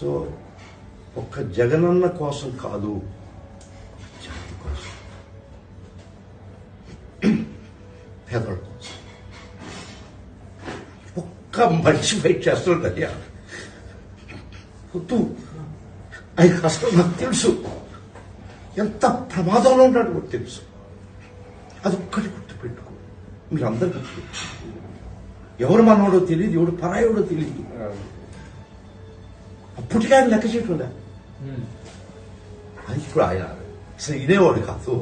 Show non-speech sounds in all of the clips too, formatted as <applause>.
So ఒక్క జగనన్న కోసం కాదు జాతి కోసం. పేదల కోసం. ఒక్క మనిషి ఫైట్ చేస్తుందయ్యా వద్దు. అది అసలు నాకు తెలుసు. ఎంత ప్రమాదంలో ఉన్నాడు కూడా తెలుసు. అది ఒక్కటి గుర్తుపెట్టుకో. మీరు అందరు గుర్తుపెట్టుకో. ఎవరు మనోడో తెలియదు ఎవడు పరాయోడో తెలియదు అప్పటికే ఆయన లెక్క చేయకుండా అది ఇప్పుడు ఆయన అసలు ఇదేవాడు కాదు.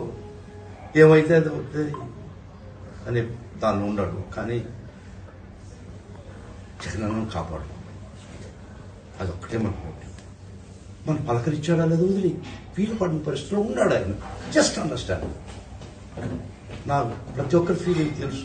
ఏమైతే అది అవుతుంది అని దానిలో ఉన్నాడు కానీ జగనన్ను కాపాడు. అదొక్కటే మనకు మన పలకరించాడా లేదో వదిలి? వీలు పడిన పరిస్థితిలో ఉన్నాడు ఆయన. జస్ట్ అండర్స్టాండ్ నాకు ప్రతి ఒక్కరి ఫీలింగ్ తెలుసు.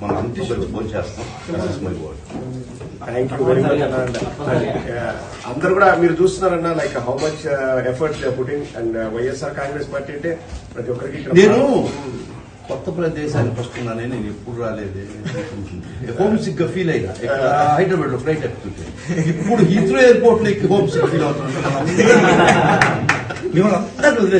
మనం అంతా కలిసి భోజనం చేస్తాం. థ్యాంక్ యూ వెరీ మచ్ అందరు కూడా మీరు చూస్తున్నారన్న like how much efforts putting and YSR Congress Party అంటే ప్రతి ఒక్కరికి నేను కొత్త ప్రదేశానికి వస్తున్నానే నేను ఎప్పుడు రాలేదు? హోమ్ సిక్గా ఫీల్ అయినా. ఇక్కడ హైదరాబాద్లో ఫ్లైట్ ఎక్కుతుంటే. ఇప్పుడు హీత్రో ఎయిర్పోర్ట్లో ఎక్కి హోమ్ సిక్ ఫీల్ అవుతున్నాను. <laughs> మిమ్మల్ని